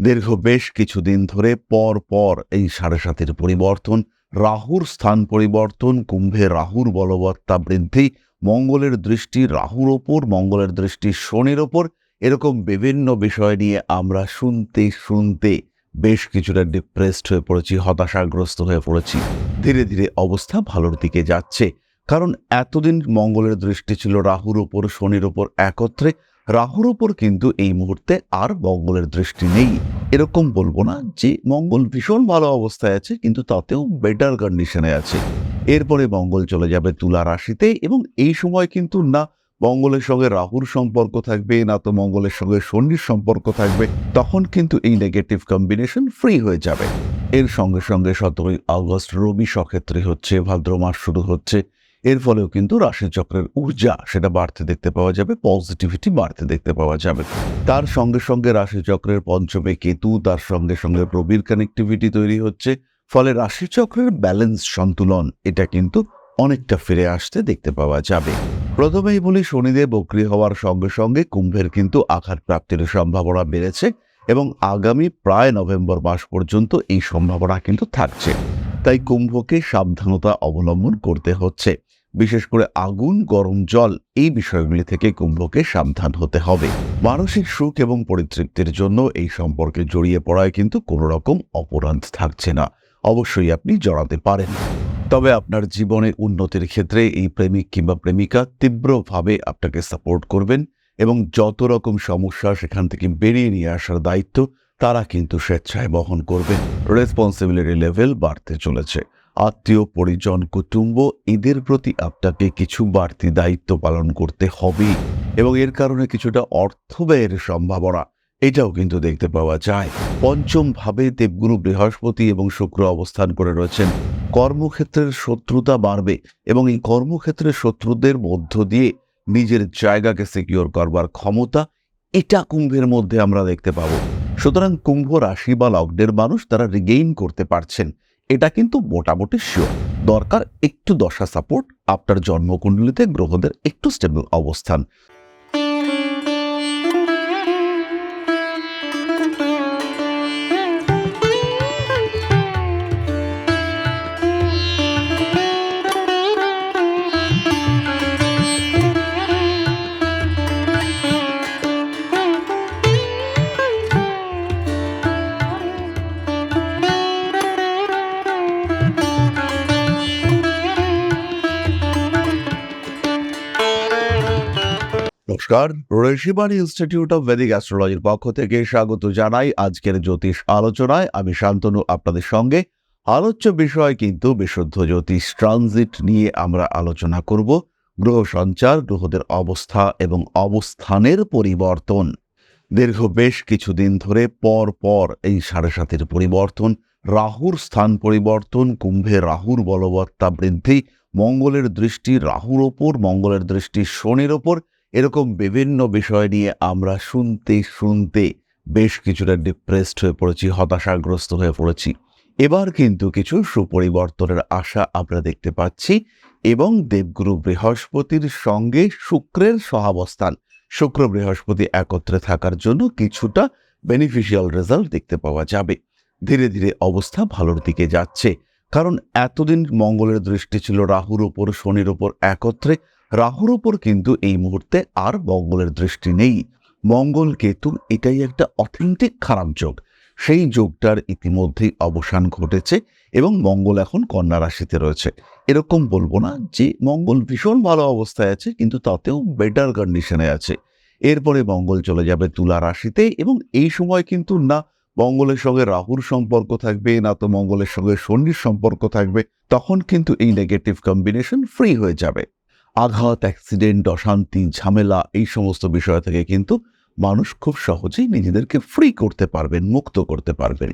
দীর্ঘ বেশ কিছুদিন ধরে পর পর এই সাড়ে সাতের পরিবর্তন, রাহুর স্থান পরিবর্তন, কুম্ভে রাহুর বলবত্তা বৃদ্ধি, মঙ্গলের দৃষ্টি রাহুর ওপর, মঙ্গলের দৃষ্টি শনির ওপর, এরকম বিভিন্ন বিষয় নিয়ে আমরা শুনতে শুনতে বেশ কিছুটা ডিপ্রেসড হয়ে পড়েছি, হতাশাগ্রস্ত হয়ে পড়েছি। ধীরে ধীরে অবস্থা ভালোর দিকে যাচ্ছে। কারণ এতদিন মঙ্গলের দৃষ্টি ছিল রাহুর ওপর, শনির ওপর একত্রে রাহুর ওপর কিন্তু এই মুহূর্তে আর মঙ্গলের দৃষ্টি নেই। এরকম বলব না যে মঙ্গল ভীষণ ভালো অবস্থায় আছে, কিন্তু তাতেও বেটার কন্ডিশনে আছে। এরপরে মঙ্গল চলে যাবে তুলা রাশিতে এবং এই সময় কিন্তু না মঙ্গলের সঙ্গে রাহুর সম্পর্ক থাকবে, না তো মঙ্গলের সঙ্গে শনির সম্পর্ক থাকবে, তখন কিন্তু এই নেগেটিভ কম্বিনেশন ফ্রি হয়ে যাবে। এর সঙ্গে সঙ্গে সতেরোই আগস্ট রবি সক্ষেত্রে হচ্ছে ভাদ্র মাস শুরু হচ্ছে। এর ফলেও কিন্তু রাশিচক্রের ঊর্জা, সেটা বাড়তে দেখতে পাওয়া যাবে পজিটিভিটি বাড়তে দেখতে পাওয়া যাবে। তার সঙ্গে সঙ্গে রাশিচক্রের পঞ্চমে কেতু, তার সঙ্গে সঙ্গে প্রবীর কানেক্টিভিটি তৈরি হচ্ছে। ফলে রাশিচক্রের ব্যালেন্স সন্তুলন, এটা কিন্তু অনেকটা ফিরে আসতে দেখতে পাওয়া যাবে। প্রথমেই বলি শনিদেব বক্রি হওয়ার সঙ্গে সঙ্গে কুম্ভের কিন্তু আঘাত প্রাপ্তির সম্ভাবনা বেড়েছে এবং আগামী প্রায় নভেম্বর মাস পর্যন্ত এই সম্ভাবনা কিন্তু থাকছে। তাই কুম্ভকে সাবধানতা অবলম্বন করতে হচ্ছে। বিশেষ করে আগুন, গরম জল, এই বিষয়গুলি থেকে কুম্ভকে সাবধান হতে হবে। মানসিক সুখ এবং পরিতৃপ্তির জন্য এই সম্পর্কে জড়িয়ে পড়ায় কিন্তু কোনো রকম অপরাধ থাকছে না। অবশ্যই আপনি জড়াতে পারেন। তবে আপনার জীবনে উন্নতির ক্ষেত্রে এই প্রেমিক কিংবা প্রেমিকা তীব্রভাবে আপনাকে সাপোর্ট করবেন এবং যত রকম সমস্যা সেখান থেকে বেরিয়ে নিয়ে আসার দায়িত্ব তারা কিন্তু স্বেচ্ছায় বহন করবেন। রেসপন্সিবিলিটি লেভেল বাড়তে চলেছে। আত্মীয় পরিজন, কুটুম্ব, এদের প্রতি আপনাকে কিছু বাড়তি দায়িত্ব পালন করতে হবে এবং এর কারণে কিছুটা অর্থ ব্যয়ের সম্ভাবনা এটাও কিন্তু দেখতে পাওয়া যায়। পঞ্চম ভাবে দেবগুরু বৃহস্পতি এবং শুক্র অবস্থান করে রয়েছেন। কর্মক্ষেত্রের শত্রুতা বাড়বে এবং এই কর্মক্ষেত্রের শত্রুদের মধ্য দিয়ে নিজের জায়গাকে সিকিওর করবার ক্ষমতা এটা কুম্ভের মধ্যে আমরা দেখতে পাবো। সুতরাং কুম্ভ রাশি বা লগ্নের মানুষ তারা রিগেইন করতে পারছেন। এটা কিন্তু মোটামুটি শিওর দরকার একটু দশা সাপোর্ট আপনার জন্মকুণ্ডলিতে গ্রহদের একটু স্টেবল অবস্থান। নমস্কার। ঋষিবাণী ইনস্টিটিউট অফ ভেদিক অ্যাস্ট্রোলজির পক্ষ থেকে স্বাগত জানাই আজকের জ্যোতিষ আলোচনায়। আমি শান্তনু, আপনাদের সঙ্গে। আলোচ্য বিষয় কিন্তু বিশুদ্ধ জ্যোতিষ ট্রানজিট নিয়ে আমরা আলোচনা করব। গ্রহ সঞ্চার, গ্রহদের অবস্থা এবং অবস্থানের পরিবর্তন। দীর্ঘ বেশ কিছুদিন ধরে পর পর এই সাড়ে সাতের পরিবর্তন, রাহুর স্থান পরিবর্তন, কুম্ভে রাহুর বলবত্তা বৃদ্ধি, মঙ্গলের দৃষ্টি রাহুর ওপর, মঙ্গলের দৃষ্টি শনির ওপর এরকম বিভিন্ন বিষয় নিয়ে আমরা শুনতে শুনতে বেশ কিছুটা ডিপ্রেসড হয়ে পড়েছি, হতাশাগ্রস্ত হয়ে পড়েছি। এবার কিন্তু কিছু সুপরিবর্তনের আশা আমরা দেখতে পাচ্ছি এবং দেবগুরু বৃহস্পতির সঙ্গে শুক্রের সহাবস্থান। শুক্র বৃহস্পতি একত্রে থাকার জন্য কিছুটা বেনিফিশিয়াল রেজাল্ট দেখতে পাওয়া যাবে। ধীরে ধীরে অবস্থা ভালোর দিকে যাচ্ছে, কারণ এতদিন মঙ্গলের দৃষ্টি ছিল রাহুর ওপর শনির ওপর একত্রে রাহুর ওপর কিন্তু এই মুহূর্তে আর মঙ্গলের দৃষ্টি নেই। মঙ্গল কেতু এটাই একটা অথেন্টিক খারাপ যোগ। সেই যোগটার ইতিমধ্যেই অবসান ঘটেছে এবং মঙ্গল এখন কন্যা রাশিতে রয়েছে। এরকম বলব না যে মঙ্গল ভীষণ ভালো অবস্থায় আছে, কিন্তু তাতেও বেটার কন্ডিশনে আছে। এরপরে মঙ্গল চলে যাবে তুলা রাশিতে এবং এই সময় কিন্তু না মঙ্গলের সঙ্গে রাহুর সম্পর্ক থাকবে, না তো মঙ্গলের সঙ্গে শনির সম্পর্ক থাকবে, তখন কিন্তু এই নেগেটিভ কম্বিনেশন ফ্রি হয়ে যাবে। আঘাত অ্যাক্সিডেন্ট অশান্তি, ঝামেলা, এই সমস্ত বিষয় থেকে কিন্তু মানুষ খুব সহজেই নিজেদেরকে ফ্রি করতে পারবেন, মুক্ত করতে পারবেন।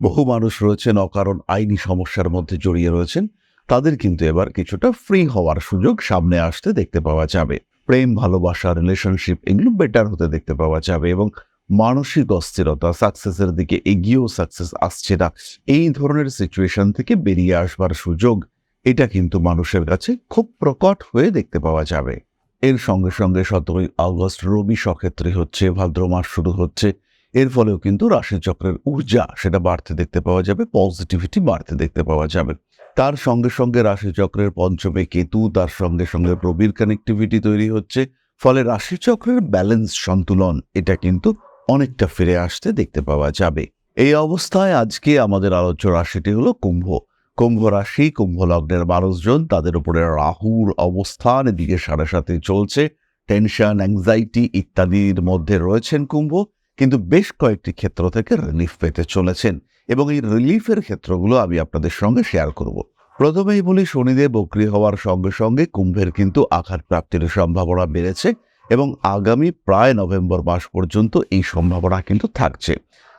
বহু মানুষ রয়েছেন অকারণ আইনি সমস্যার মধ্যে জড়িয়ে রয়েছেন। তাদের কিন্তু এবার কিছুটা ফ্রি হওয়ার সুযোগ সামনে আসতে দেখতে পাওয়া যাবে। প্রেম, ভালোবাসা রিলেশনশিপ এগুলো বেটার হতে দেখতে পাওয়া যাবে এবং মানসিক অস্থিরতা সাকসেসের দিকে এগিয়েও সাকসেস আসছে না। এই ধরনের সিচুয়েশন থেকে বেরিয়ে আসবার সুযোগ এটা কিন্তু মানুষের কাছে খুব প্রকট হয়ে দেখতে পাওয়া যাবে। এর সঙ্গে সঙ্গে সতেরোই আগস্ট রবি সক্ষেত্রে হচ্ছে, ভাদ্র মাস শুরু হচ্ছে। এর ফলেও কিন্তু রাশিচক্রের ঊর্জা, সেটা বাড়তে দেখতে পাওয়া যাবে পজিটিভিটি বাড়তে দেখতে পাওয়া যাবে। তার সঙ্গে সঙ্গে রাশিচক্রের পঞ্চমে কেতু, তার সঙ্গে সঙ্গে প্রবীর কানেক্টিভিটি তৈরি হচ্ছে। ফলে রাশিচক্রের ব্যালেন্স সন্তুলন, এটা কিন্তু অনেকটা ফিরে আসতে দেখতে পাওয়া যাবে। এই অবস্থায় আজকে আমাদের আলোচ্য রাশিটি হলো কুম্ভ। কুম্ভ রাশি, কুম্ভ লগ্নের মানুষজন, তাদের উপরে রাহুর অবস্থান, এদিকে সাড়ে সাথে চলছে টেনশন অ্যাংজাইটি ইত্যাদির মধ্যে রয়েছেন কুম্ভ, কিন্তু বেশ কয়েকটি ক্ষেত্র থেকে রিলিফ পেতে চলেছেন এবং এই রিলিফের ক্ষেত্রগুলো আমি আপনাদের সঙ্গে শেয়ার করব। প্রথমেই বলি শনিদেব বক্রি হওয়ার সঙ্গে সঙ্গে কুম্ভের কিন্তু আঘাত প্রাপ্তির সম্ভাবনা বেড়েছে এবং আগামী প্রায় নভেম্বর মাস পর্যন্ত এই সম্ভাবনা কিন্তু থাকছে।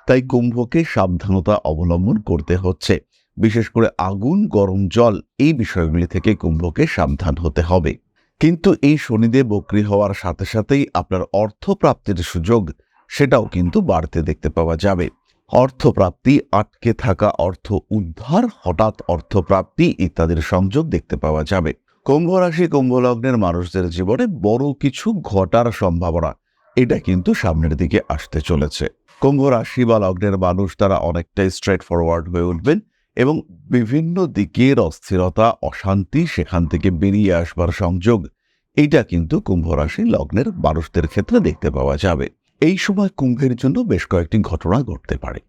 তাই কুম্ভকে সাবধানতা অবলম্বন করতে হচ্ছে। বিশেষ করে আগুন, গরম জল এই বিষয়গুলি থেকে কুম্ভকে সাবধান হতে হবে। কিন্তু এই শনিদেব বক্রি হওয়ার সাথে সাথেই আপনার অর্থপ্রাপ্তির সুযোগ, সেটাও কিন্তু বাড়তে দেখতে পাওয়া যাবে। অর্থপ্রাপ্তি, আটকে থাকা অর্থ উদ্ধার, হঠাৎ অর্থপ্রাপ্তি ইত্যাদির সংযোগ দেখতে পাওয়া যাবে। কুম্ভ রাশি, কুম্ভ লগ্নের মানুষদের জীবনে বড় কিছু ঘটার সম্ভাবনা, এটা কিন্তু সামনের দিকে আসতে চলেছে। কুম্ভ রাশি বা লগ্নের মানুষ তারা অনেকটাই স্ট্রেট ফরওয়ার্ড হয়ে উঠবেন। এবং বিভিন্ন দিকের অস্থিরতা, অশান্তি সেখান থেকে বেরিয়ে আসবার সংযোগ, এইটা কিন্তু কুম্ভ রাশি লগ্নের মানুষদের ক্ষেত্রে দেখতে পাওয়া যাবে। এই সময় কুম্ভের জন্য বেশ কয়েকটি ঘটনা ঘটতে পারে।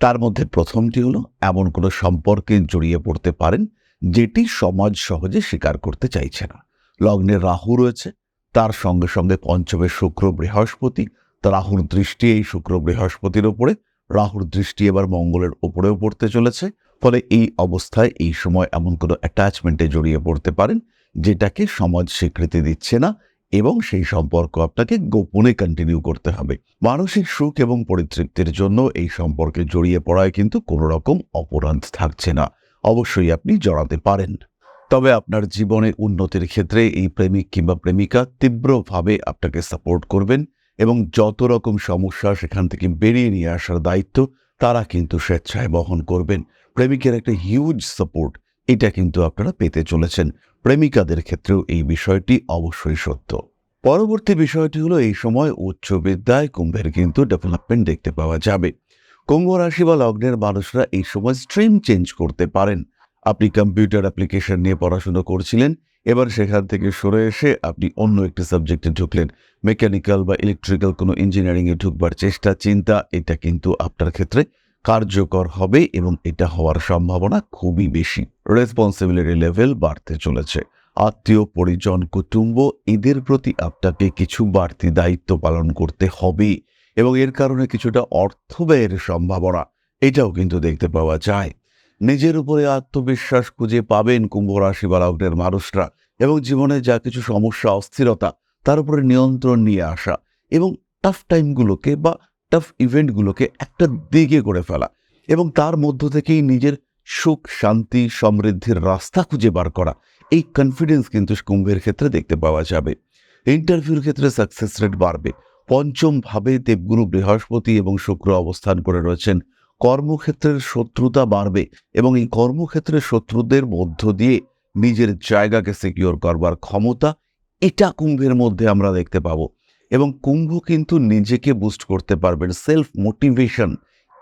তার মধ্যে প্রথমটি হলো, এমন কোনো সম্পর্কে জড়িয়ে পড়তে পারেন যেটি সমাজ সহজে স্বীকার করতে চাইছে না। লগ্নে রাহু রয়েছে, তার সঙ্গে সঙ্গে পঞ্চমের শুক্র বৃহস্পতি, তা রাহুর দৃষ্টি এই শুক্র বৃহস্পতির ওপরে, রাহুর দৃষ্টি এবার মঙ্গলের ওপরেও পড়তে চলেছে। ফলে এই অবস্থায় এই সময় এমন কোনো অ্যাটাচমেন্টে জড়িয়ে পড়তে পারেন, যেটাকে সমাজ স্বীকৃতি দিচ্ছে না এবং সেই সম্পর্ক আপনাকে গোপনে কন্টিনিউ করতে হবে। মানসিক সুখ এবং পরিতৃপ্তির জন্য এই সম্পর্কে জড়িয়ে পড়ায় কিন্তু কোনো রকম অপরাধ থাকছে না। অবশ্যই আপনি জড়াতে পারেন। তবে আপনার জীবনে উন্নতির ক্ষেত্রে এই প্রেমিক কিংবা প্রেমিকা তীব্রভাবে আপনাকে সাপোর্ট করবেন এবং যত রকম সমস্যা সেখান থেকে বেরিয়ে নিয়ে আসার দায়িত্ব তারা কিন্তু স্বেচ্ছায় বহন করবেন। প্রেমিকের একটা হিউজ সাপোর্ট এটা কিন্তু আপনারা পেতে চলেছেন। প্রেমিকাদের ক্ষেত্রেও এই বিষয়টি অবশ্যই সত্য। পরবর্তী বিষয়টি হলো এই সময় উচ্চ বিদ্যায় কুম্ভের কিন্তু ডেভেলপমেন্ট দেখতে পাওয়া যাবে। কুম্ভ রাশি বা লগ্নের মানুষরা এই সময় স্ট্রিম চেঞ্জ করতে পারেন। আপনি কম্পিউটার অ্যাপ্লিকেশন নিয়ে পড়াশোনা করছিলেন, এবার সেখান থেকে সরে এসে আপনি অন্য একটি সাবজেক্টে ঢুকলেন। মেকানিক্যাল বা ইলেকট্রিক্যাল কোনো ইঞ্জিনিয়ারিংয়ে ঢুকবার চেষ্টা, চিন্তা, এটা কিন্তু আপনার ক্ষেত্রে কার্যকর হবে এবং এটা হওয়ার সম্ভাবনা খুবই বেশি। রেসপন্সিবিলিটি লেভেল বাড়তে চলেছে। আত্মীয়, পরিজন, কুটুম্ব, এদের প্রতি আপনাকে কিছু বাড়তি দায়িত্ব পালন করতে হবে এবং এর কারণে কিছুটা অর্থ ব্যয়ের সম্ভাবনা, এটাও কিন্তু দেখতে পাওয়া যায়। নিজের উপরে আত্মবিশ্বাস খুঁজে পাবেন কুম্ভ রাশি বা লগ্নের মানুষরা এবং জীবনে যা কিছু সমস্যা, অস্থিরতা, তার উপরে নিয়ন্ত্রণ নিয়ে আসা এবং টাফ টাইমগুলোকে বা টাফ ইভেন্টগুলোকে একটা দিকে করে ফেলা এবং তার মধ্য থেকেই নিজের সুখ, শান্তি, সমৃদ্ধির রাস্তা খুঁজে বার করা। এই কনফিডেন্স কিন্তু কুম্ভের ক্ষেত্রে দেখতে পাওয়া যাবে। ইন্টারভিউর ক্ষেত্রে সাকসেস রেট বাড়বে। পঞ্চম ভাবে দেবগুরু বৃহস্পতি এবং শুক্র অবস্থান করে রয়েছেন। কর্মক্ষেত্রের শত্রুতা বাড়বে এবং এই কর্মক্ষেত্রের শত্রুদের মধ্য দিয়ে নিজের জায়গাকে সিকিওর করবার ক্ষমতা এটা কুম্ভের মধ্যে আমরা দেখতে পাবো। এবং কুম্ভ কিন্তু নিজেকে বুস্ট করতে পারবেন। সেলফ মোটিভেশন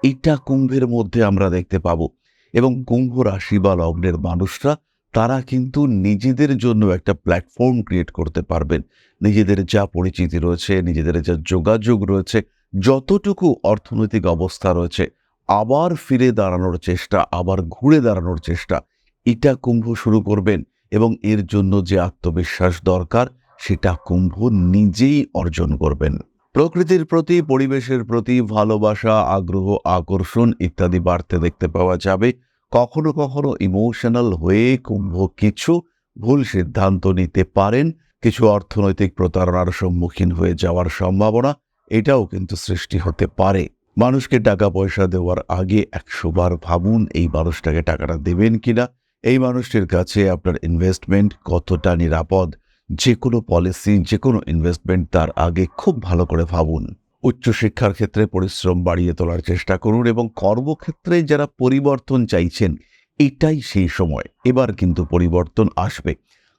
এটা কুম্ভের মধ্যে আমরা দেখতে পাব। এবং কুম্ভ রাশি বা লগ্নের মানুষরা, তারা কিন্তু নিজেদের জন্য একটা প্ল্যাটফর্ম ক্রিয়েট করতে পারবেন। নিজেদের যা পরিচিতি রয়েছে, নিজেদের যা যোগাযোগ রয়েছে, যতটুকু অর্থনৈতিক অবস্থা রয়েছে, আবার ফিরে দাঁড়ানোর চেষ্টা, আবার ঘুরে দাঁড়ানোর চেষ্টা, এটা কুম্ভ শুরু করবেন। এবং এর জন্য যে আত্মবিশ্বাস দরকার সেটা কুম্ভ নিজেই অর্জন করবেন। প্রকৃতির প্রতি, পরিবেশের প্রতি ভালোবাসা, আগ্রহ, আকর্ষণ ইত্যাদি বাড়তে দেখতে পাওয়া যাবে। কখনো কখনো ইমোশনাল হয়ে কুম্ভ কিছু ভুল সিদ্ধান্ত নিতে পারেন। কিছু অর্থনৈতিক প্রতারণার সম্মুখীন হয়ে যাওয়ার সম্ভাবনা এটাও কিন্তু সৃষ্টি হতে পারে। মানুষকে টাকা পয়সা দেওয়ার আগে একশোবার ভাবুন, এই মানুষটাকে টাকাটা দেবেন কিনা? এই মানুষটির কাছে আপনার ইনভেস্টমেন্ট কতটা নিরাপদ? যে কোনো পলিসি যে কোনো ইনভেস্টমেন্ট তার আগে খুব ভালো করে ভাবুন। উচ্চশিক্ষার ক্ষেত্রে পরিশ্রম বাড়িয়ে তোলার চেষ্টা করুন এবং কর্মক্ষেত্রে যারা পরিবর্তন চাইছেন, এটাই সেই সময়। এবার কিন্তু পরিবর্তন আসবে।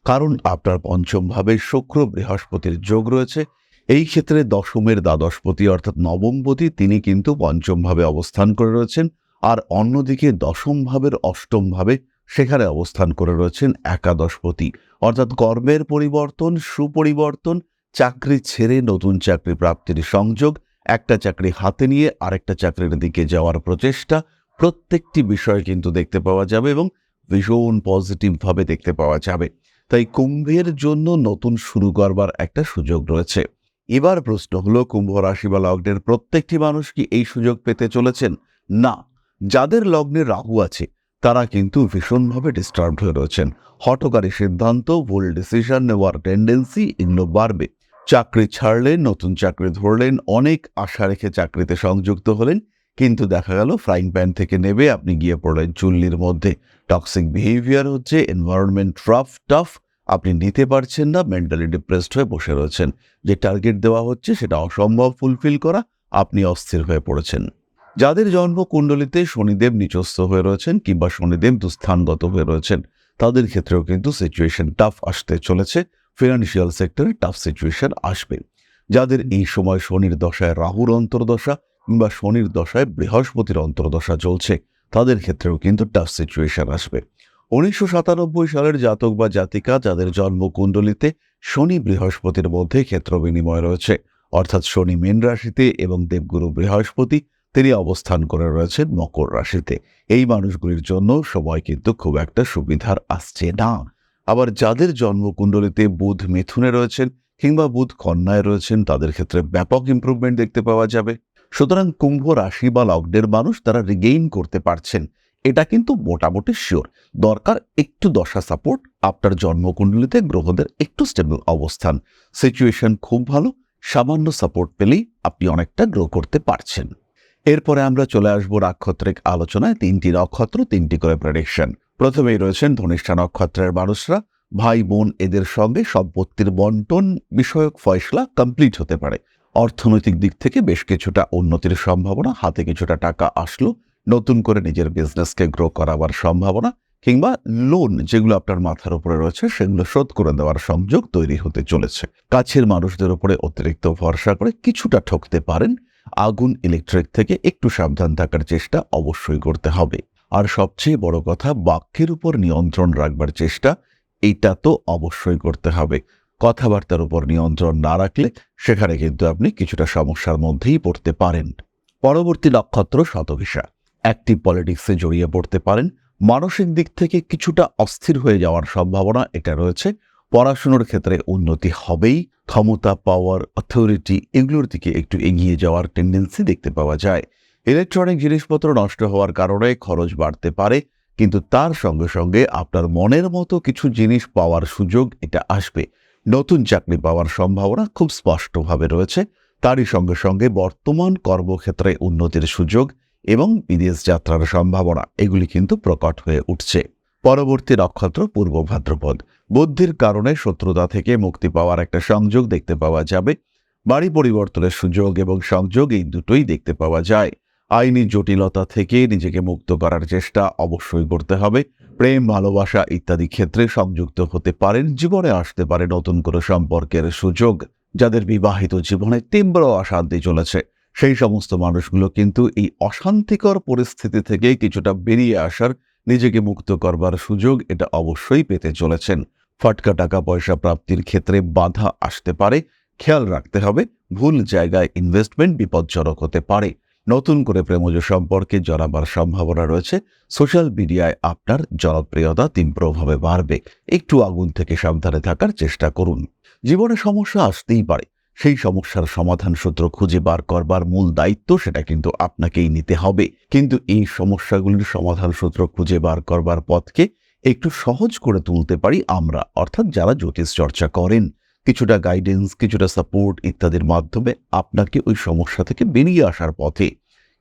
কারণ আপনার পঞ্চমভাবে শুক্র বৃহস্পতির যোগ রয়েছে। এই ক্ষেত্রে দশমের দ্বাদশপতি অর্থাৎ নবমপতি তিনি কিন্তু পঞ্চমভাবে অবস্থান করে রয়েছেন। আর অন্যদিকে দশম ভাবের অষ্টম ভাবে সেখানে অবস্থান করে রয়েছেন একাদশপতি। অর্থাৎ কর্মের পরিবর্তন, সুপরিবর্তন, চাকরি ছেড়ে নতুন চাকরি প্রাপ্তির সংযোগ, একটা চাকরি হাতে নিয়ে আরেকটা চাকরির দিকে যাওয়ার প্রচেষ্টা, প্রত্যেকটি বিষয় কিন্তু দেখতে পাওয়া যাবে এবং ভীষণ পজিটিভভাবে দেখতে পাওয়া যাবে। তাই কুম্ভের জন্য নতুন শুরু করবার একটা সুযোগ রয়েছে। এবার প্রশ্ন হলো, কুম্ভ রাশি বা লগ্নের প্রত্যেকটি মানুষ কি এই সুযোগ পেতে চলেছেন? না। যাদের লগ্নে রাহু আছে তারা কিন্তু ভীষণভাবে ডিস্টার্ব হয়ে রয়েছেন। হটকারী সিদ্ধান্ত ভুল ডিসিশন নেওয়ার টেন্ডেন্সি এগুলো বাড়বে। চাকরি ছাড়লেন, নতুন চাকরি ধরলেন, অনেক আশা রেখে চাকরিতে সংযুক্ত হলেন, কিন্তু দেখা গেল ফ্রাইং প্যান থেকে নেবে, আপনি গিয়ে পড়লেন চুল্লির মধ্যে। টক্সিক বিহেভিয়ার হচ্ছে এনভায়রনমেন্ট রাফ টাফ আপনি নিতে পারছেন না মেন্টালি ডিপ্রেসড হয়ে বসে রয়েছেন। যে টার্গেট দেওয়া হচ্ছে, সেটা অসম্ভব ফুলফিল করা, আপনি অস্থির হয়ে পড়েছেন। যাদের জন্ম কুণ্ডলিতে শনিদেব নিচস্থ হয়ে রয়েছেন কিংবা শনিদেব দুস্থানগত হয়ে রয়েছেন, তাদের ক্ষেত্রেও কিন্তু সিচুয়েশন টাফ আসতে চলেছে। ফিনান্সিয়াল সেক্টরে টাফ সিচুয়েশন আসবে। যাদের এই সময় শনির দশায় রাহুর অন্তর্দশা কিংবা শনির দশায় বৃহস্পতির অন্তর্দশা চলছে, তাদের ক্ষেত্রেও কিন্তু টাফ সিচুয়েশন আসবে। উনিশশো সাতানব্বই সালের জাতক বা জাতিকা যাদের জন্ম কুণ্ডলিতে শনি বৃহস্পতির মধ্যে ক্ষেত্র বিনিময় রয়েছে, অর্থাৎ শনি মীন রাশিতে এবং দেবগুরু বৃহস্পতি তিনি অবস্থান করে রয়েছেন মকর রাশিতে। এই মানুষগুলির জন্য সময় কিন্তু খুব একটা সুবিধার আসছে না। আবার যাদের জন্মকুণ্ডলিতে বুধ মিথুনে রয়েছেন কিংবা বুধ কন্যায় রয়েছেন, তাদের ক্ষেত্রে ব্যাপক ইম্প্রুভমেন্ট দেখতে পাওয়া যাবে। সুতরাং কুম্ভ রাশি বা লগ্নের মানুষ তারা রিগেইন করতে পারছেন। এটা কিন্তু মোটামুটি শিওর দরকার একটু দশা সাপোর্ট আপনার জন্মকুণ্ডলিতে গ্রহদের একটু স্টেবল অবস্থান। সিচুয়েশন খুব ভালো, সামান্য সাপোর্ট পেলেই আপনি অনেকটা গ্রো করতে পারছেন। এরপরে আমরা চলে আসব নাক্ষত্রিক আলোচনায়। তিনটি নক্ষত্র, তিনটি করে প্রেডিকশন প্রথমেই রয়েছেন ধনিষ্ঠা নক্ষত্রের মানুষরা। ভাই, বোন এদের সঙ্গে সম্পত্তির বন্টন বিষয়ক ফয়সলা কমপ্লিট হতে পারে। অর্থনৈতিক দিক থেকে বেশ কিছুটা উন্নতির সম্ভাবনা, হাতে কিছুটা টাকা আসলো। নতুন করে নিজের বিজনেসকে গ্রো করাবার সম্ভাবনা, কিংবা লোন যেগুলো আপনার মাথার উপরে রয়েছে, সেগুলো শোধ করে দেওয়ার সংযোগ তৈরি হতে চলেছে। কাছের মানুষদের উপরে অতিরিক্ত ভরসা করে কিছুটা ঠকতে পারেন। আগুন ইলেকট্রিক থেকে একটু সাবধান থাকার চেষ্টা অবশ্যই করতে হবে। আর সবচেয়ে বড় কথা, বাক্যের উপর নিয়ন্ত্রণ রাখবার চেষ্টা, এটা তো অবশ্যই করতে হবে। কথাবার্তার উপর নিয়ন্ত্রণ না রাখলে সেখানে কিন্তু আপনি কিছুটা সমস্যার মধ্যেই পড়তে পারেন। পরবর্তী নক্ষত্র শতভিসা। অ্যাক্টিভ পলিটিক্সে জড়িয়ে পড়তে পারেন। মানসিক দিক থেকে কিছুটা অস্থির হয়ে যাওয়ার সম্ভাবনা এটা রয়েছে। পড়াশুনোর ক্ষেত্রে উন্নতি হবেই। ক্ষমতা পাওয়ার অথরিটি এগুলোর দিকে একটু এগিয়ে যাওয়ার টেন্ডেন্সি দেখতে পাওয়া যায়। ইলেকট্রনিক জিনিসপত্র নষ্ট হওয়ার কারণে খরচ বাড়তে পারে, কিন্তু তার সঙ্গে সঙ্গে আপনার মনের মতো কিছু জিনিস পাওয়ার সুযোগ এটা আসবে। নতুন চাকরি পাওয়ার সম্ভাবনা খুব স্পষ্টভাবে রয়েছে। তারই সঙ্গে সঙ্গে বর্তমান কর্মক্ষেত্রে উন্নতির সুযোগ এবং বিদেশ যাত্রার সম্ভাবনা এগুলি কিন্তু প্রকট হয়ে উঠছে। পরবর্তী নক্ষত্র পূর্ব ভাদ্রপদ। বুদ্ধির কারণে শত্রুতা থেকে মুক্তি পাওয়ার একটা সংযোগ দেখতে পাওয়া যাবে। বাড়ি পরিবর্তনের সুযোগ এবং সংযোগ এই দুটোই দেখতে পাওয়া যায়। আইনি জটিলতা থেকে নিজেকে মুক্ত করার চেষ্টা অবশ্যই করতে হবে। প্রেম, ভালোবাসা ইত্যাদি ক্ষেত্রে সংযুক্ত হতে পারেন, জীবনে আসতে পারে নতুন করে সম্পর্কের সুযোগ, যাদের বিবাহিত জীবনে তীব্র অশান্তি চলেছে। সেই সমস্ত মানুষগুলো কিন্তু এই অশান্তিকর পরিস্থিতি থেকে কিছুটা বেরিয়ে আসার নিজেকে মুক্ত করবার সুযোগ এটা অবশ্যই পেতে চলেছেন। ফটকা টাকা পয়সা প্রাপ্তির ক্ষেত্রে বাধা আসতে পারে, খেয়াল রাখতে হবে, ভুল জায়গায় ইনভেস্টমেন্ট বিপজ্জনক হতে পারে। নতুন করে প্রেমজ সম্পর্কে জড়াবার সম্ভাবনা রয়েছে সোশ্যাল মিডিয়ায় আপনার জনপ্রিয়তা তীব্রভাবে বাড়বে। একটু আগুন থেকে সাবধানে থাকার চেষ্টা করুন। জীবনে সমস্যা আসতেই পারে সেই সমস্যার সমাধান সূত্র খুঁজে বার করবার মূল দায়িত্ব সেটা কিন্তু আপনাকেই নিতে হবে। কিন্তু এই সমস্যাগুলির সমাধান সূত্র খুঁজে বার করবার পথকে একটু সহজ করে তুলতে পারি আমরা, অর্থাৎ যারা জ্যোতিষ চর্চা করেন, কিছুটা গাইডেন্স কিছুটা সাপোর্ট ইত্যাদির মাধ্যমে আপনাকে ওই সমস্যা থেকে বেরিয়ে আসার পথে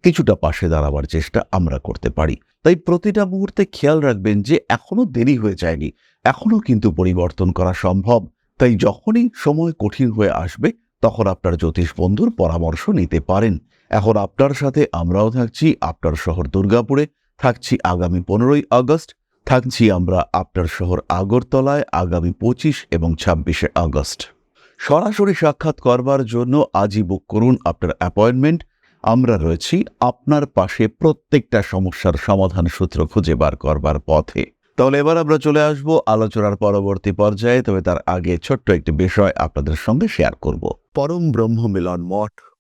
কিছুটা পাশে দাঁড়াবার চেষ্টা আমরা করতে পারি। তাই প্রতিটা মুহূর্তে খেয়াল রাখবেন যে এখনও দেরি হয়ে যায়নি, এখনও কিন্তু পরিবর্তন করা সম্ভব। তাই যখনই সময় কঠিন হয়ে আসবে তখন আপনার জ্যোতিষ বন্ধুর পরামর্শ নিতে পারেন। এখন আপনার সাথে আমরাও থাকছি, আপনার শহর দুর্গাপুরে, থাকছি আগামী পনেরোই আগস্ট, থাকছি আমরা আপনার শহর আগরতলায় আগামী পঁচিশ এবং ছাব্বিশে আগস্ট। সরাসরি সাক্ষাৎ করবার জন্য আজই বুক করুন আপনার অ্যাপয়েন্টমেন্ট আমরা রয়েছি আপনার পাশে প্রত্যেকটা সমস্যার সমাধান সূত্র খুঁজে বার করবার পথে। তাহলে এবার আমরা চলে আসব আলোচনার পরবর্তী পর্যায়ে, তবে তার আগে ছোট্ট একটি বিষয় আপনাদের সঙ্গে শেয়ার করব। পরম ব্রহ্ম মিলন মঠ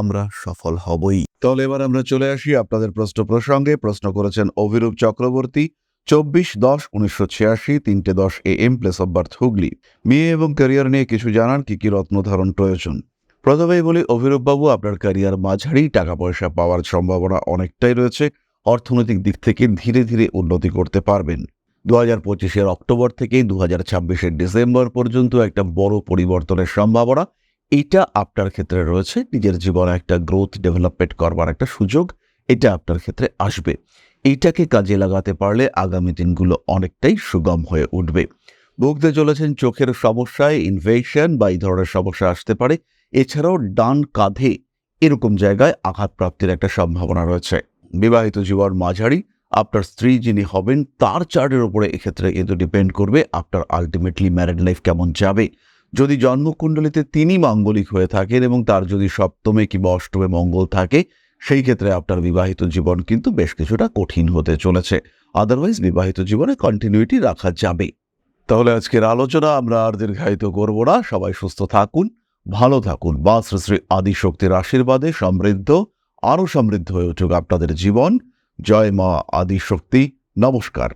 আমরা সফল হবই। তাহলে এবার আমরা চলে আসি আপনাদের প্রশ্ন প্রসঙ্গে। প্রশ্ন করেছেন অভিরূপ চক্রবর্তী, চব্বিশ দশ উনিশশো ছিয়াশি, তিনটে দশ A M place of birth, Hooghly. মেয়ে এবং ক্যারিয়ার নিয়ে কিছু জানান, কি কি রত্ন ধারণ প্রয়োজন? প্রথমেই বলি, অভিরূপবাবু, আপনার ক্যারিয়ার মাঝারি টাকা পয়সা পাওয়ার সম্ভাবনা অনেকটাই রয়েছে। অর্থনৈতিক দিক থেকে ধীরে ধীরে উন্নতি করতে পারবেন। দু হাজার পঁচিশের অক্টোবর থেকে দু হাজার ছাব্বিশের ডিসেম্বর পর্যন্ত একটা বড় পরিবর্তনের সম্ভাবনা। এটা আপনার ক্ষেত্রে রয়েছে। নিজের জীবনে একটা গ্রোথ ডেভেলপমেন্ট করবার একটা সুযোগ, এটা আপনার ক্ষেত্রে আসবে। এইটাকে কাজে লাগাতে পারলে আগামী দিনগুলো অনেকটাই সুগম হয়ে উঠবে। ভুগতে চলেছেন চোখের সমস্যায় ইনভেশন বা এই ধরনের সমস্যা আসতে পারে। এছাড়াও ডান কাঁধে এরকম জায়গায় আঘাতপ্রাপ্তির একটা সম্ভাবনা রয়েছে। বিবাহিত জীবন মাঝারি, আপনার স্ত্রী যিনি হবেন, তার চার্টের উপরে এক্ষেত্রে কিন্তু ডিপেন্ড করবে। আপনার আলটিমেটলি ম্যারিড লাইফ কেমন যাবে? যদি জন্মকুণ্ডলিতে তিনি মাঙ্গলিক হয়ে থাকেন এবং তার যদি সপ্তমে কিংবা অষ্টমে মঙ্গল থাকে, সেই ক্ষেত্রে আপনার বিবাহিত জীবন কিন্তু বেশ কিছুটা কঠিন হতে চলেছে। আদারওয়াইজ বিবাহিত জীবনে কন্টিনিউটি রাখা যাবে। তাহলে আজকের আলোচনা আমরা আর দীর্ঘায়িত করব না। সবাই সুস্থ থাকুন, ভালো থাকুন। বা শ্রী শ্রী আদিশক্তির আশীর্বাদে সমৃদ্ধ, আরও সমৃদ্ধ হয়ে উঠুক আপনাদের জীবন। জয় মা আদিশক্তি। নমস্কার।